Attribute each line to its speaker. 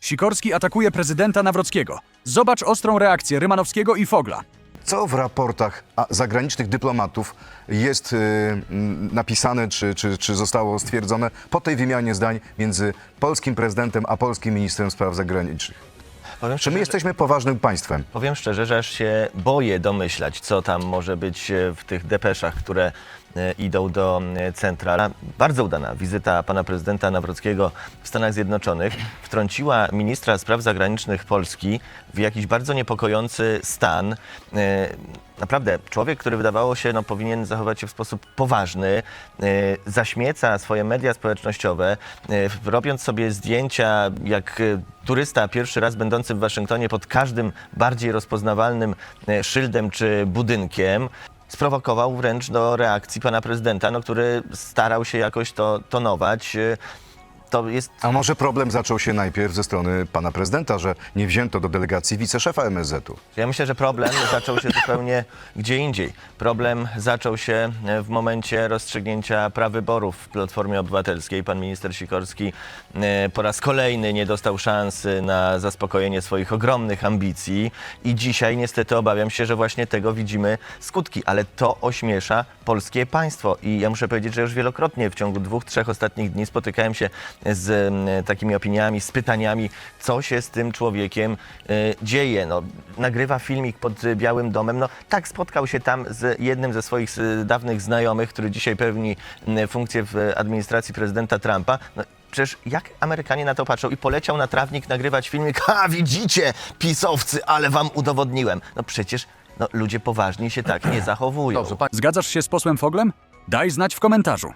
Speaker 1: Sikorski atakuje prezydenta Nawrockiego. Zobacz ostrą reakcję Rymanowskiego i Fogla.
Speaker 2: Co w raportach a, zagranicznych dyplomatów jest y, mm, napisane, czy, czy, czy zostało stwierdzone po tej wymianie zdań między polskim prezydentem a polskim ministrem spraw zagranicznych?
Speaker 3: Powiem
Speaker 2: Czy my
Speaker 3: szczerze,
Speaker 2: jesteśmy poważnym państwem?
Speaker 3: powiem szczerze, że aż się boję domyślać, co tam może być e, w tych depeszach, które e, idą do e, centra. Bardzo udana wizyta pana prezydenta Nawrockiego w Stanach Zjednoczonych wtrąciła ministra spraw zagranicznych Polski w jakiś bardzo niepokojący stan. E, Naprawdę, człowiek, który wydawało się no, powinien zachować się w sposób poważny, e, zaśmieca swoje media społecznościowe, e, robiąc sobie zdjęcia jak e, turysta pierwszy raz będący w Waszyngtonie pod każdym bardziej rozpoznawalnym e, szyldem czy budynkiem. Sprowokował wręcz do reakcji pana prezydenta, no, który starał się jakoś to tonować. To jest
Speaker 2: A może problem zaczął się najpierw ze strony pana prezydenta, że nie wzięto do delegacji wiceszefa MSZ-u?
Speaker 3: Ja myślę, że problem zaczął się zupełnie gdzie indziej. Problem zaczął się e, w momencie rozstrzygnięcia prawyborów w Platformie Obywatelskiej. Pan minister Sikorski e, po raz kolejny nie dostał szansy na zaspokojenie swoich ogromnych ambicji i dzisiaj niestety obawiam się, że właśnie tego widzimy skutki, ale to ośmiesza polskie państwo i ja muszę powiedzieć, że już wielokrotnie w ciągu dwóch, trzech ostatnich dni spotykałem się z takimi opiniami, z pytaniami, co się z tym człowiekiem y, dzieje. No, nagrywa filmik pod Białym Domem. No, tak spotkał się tam z jednym ze swoich y, dawnych znajomych, który dzisiaj pełni funkcję w administracji prezydenta Trumpa. No, Przecież jak Amerykanie na to patrzą i poleciał na trawnik nagrywać filmik, ha widzicie pisowcy, ale wam udowodniłem. No przecież no, ludzie poważni się tak nie zachowują.
Speaker 1: Zgadzasz się z posłem Foglem? Daj znać w komentarzu.